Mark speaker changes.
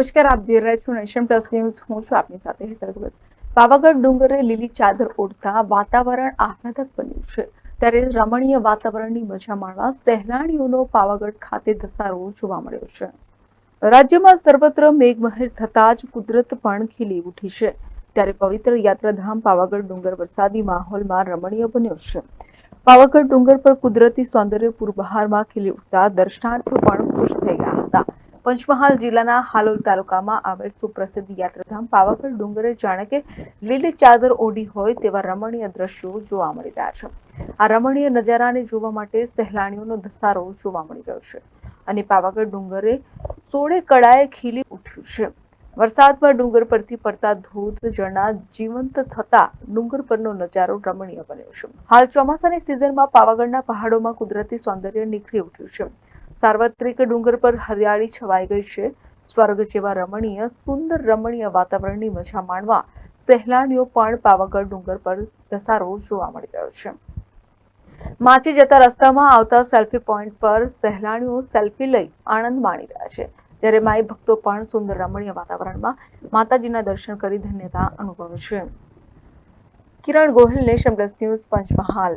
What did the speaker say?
Speaker 1: નમસ્કાર, આપ જોઈ રહ્યા છો નેશન પ્લસ ન્યૂઝ. હું છું આપની સાથે હેતલ પાવાગઢ ડુંગરે લીલી ચાદર ઓઢતા વાતાવરણ આહલાદક બન્યું છે. ત્યારે રમણીય વાતાવરણની મજા માણવા સહેલાણીઓનો પાવાગઢ ખાતે ધસારો જોવા મળ્યો છે. રાજ્યમાં સર્વત્ર મેઘમહેર થતા જ કુદરત પણ ખીલી ઉઠી છે. ત્યારે પવિત્ર યાત્રાધામ પાવાગઢ ડુંગર વરસાદી માહોલમાં રમણીય બન્યો છે. પાવાગઢ ડુંગર પર કુદરતી સૌંદર્ય પૂરબહારમાં ખીલી ઉઠતા દર્શનાર્થીઓ પણ ખુશ થઈ ગયા હતા. પંચમહાલ જિલ્લાના હાલોલ તાલુકામાં આવેલ સુપ્રસિદ્ધ યાત્રાધામ પાવાગઢ ડુંગરે જાણે કે લીલી ચાદર ઓઢી હોય તેવા રમણીય દ્રશ્યો જોવા મળી રહ્યા છે. આ રમણીય નજારાને જોવા માટે સહેલાણીઓનો ધસારો જોવા મળી રહ્યો છે અને પાવાગઢ ડુંગરે સોળે કળાએ ખીલી ઉઠ્યું છે. વરસાદમાં ડુંગર પરથી પડતા ધોધ ઝરણા જીવંત થતા ડુંગર પરનો નજારો રમણીય બન્યો છે. હાલ ચોમાસાની સિઝનમાં પાવાગઢના પહાડોમાં કુદરતી સૌંદર્ય નીખરી ઉઠ્યું છે. સાર્વત્રિક ડુંગર પર હરિયાળી છવાઈ ગઈ છે. સ્વર્ગ જેવા રમણીય, સુંદર રમણીય વાતાવરણની મજા માણવા સહેલાણીઓ પણ પાવાગઢ ડુંગર પર ધસારો જોવા મળી રહ્યો છે. માચી જતા રસ્તામાં આવતા સેલ્ફી પોઈન્ટ પર સહેલાણીઓ સેલ્ફી લઈ આનંદ માણી રહ્યા છે. જ્યારે માઈ ભક્તો પણ સુંદર રમણીય વાતાવરણમાં માતાજીના દર્શન કરી ધન્યતા અનુભવે છે. Kiran Gohil nation plus news Panchmahal.